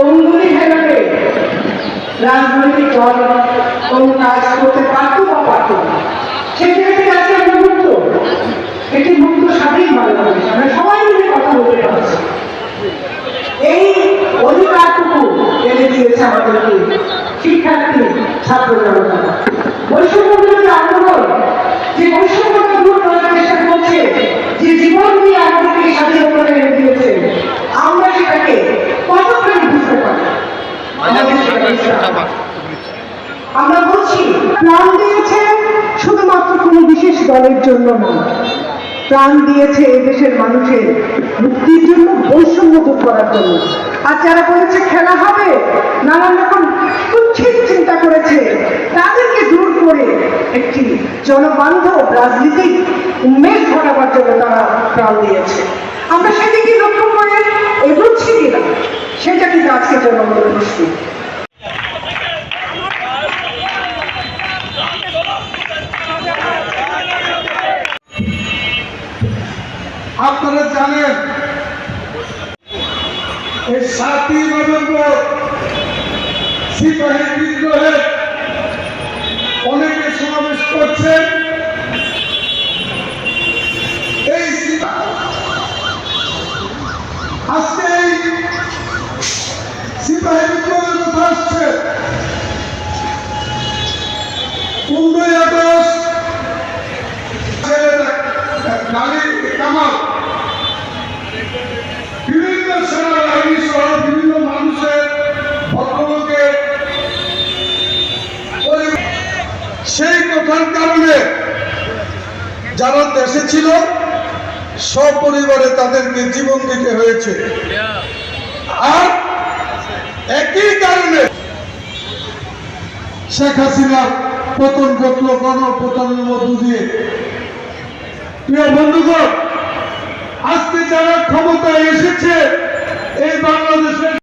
অঙ্গুলি হেলাবে রাজনৈতিক দল কোনো কাজ করতে পারতো বা না। মুক্ত। একটি মুক্ত স্বাধীন বাংলাদেশ। আমরা সবাই মিলে কথা বলতে পারছি। এই অধিকারটুকু এনে দিয়েছে আমাদেরকে শিক্ষার্থী, ছাত্র জনতা। বৈষম্য প্রাণ দিয়েছে শুধুমাত্র কোনো বিশেষ দলের জন্য নয় প্রাণ দিয়েছে এদেশের মানুষের মুক্তির জন্য বৈষম্য দূর করার জন্য। আর যারা বলেছে খেলা হবে, নানান রকম কুচ্ছিত চিন্তা করেছে, তাদেরকে দূর করে একটি জনবান্ধব রাজনীতিক উন্মেষ ঘটাবার জন্য তারা প্রাণ দিয়েছে। আমরা সেদিকে লক্ষ্য করে এগোচ্ছি কিনা, সেটা কিন্তু আজকে জনগণের প্রশ্ন। আপনারা জানেন এই সাতই নভেম্বর সিপাহী বিদ্রোহে অনেকে সমাবেশ করছেন। এই আজকে এই সেই কথার কারণে যারা দেশে ছিল, সপরিবারে তাদেরকে জীবন দিতে হয়েছে। আর একই কারণে শেখ হাসিনার পতন ঘটল গণপতনের মধ্য দিয়ে। প্রিয় বন্ধুগণ যারা ক্ষমতায় এসেছে এই বাংলাদেশের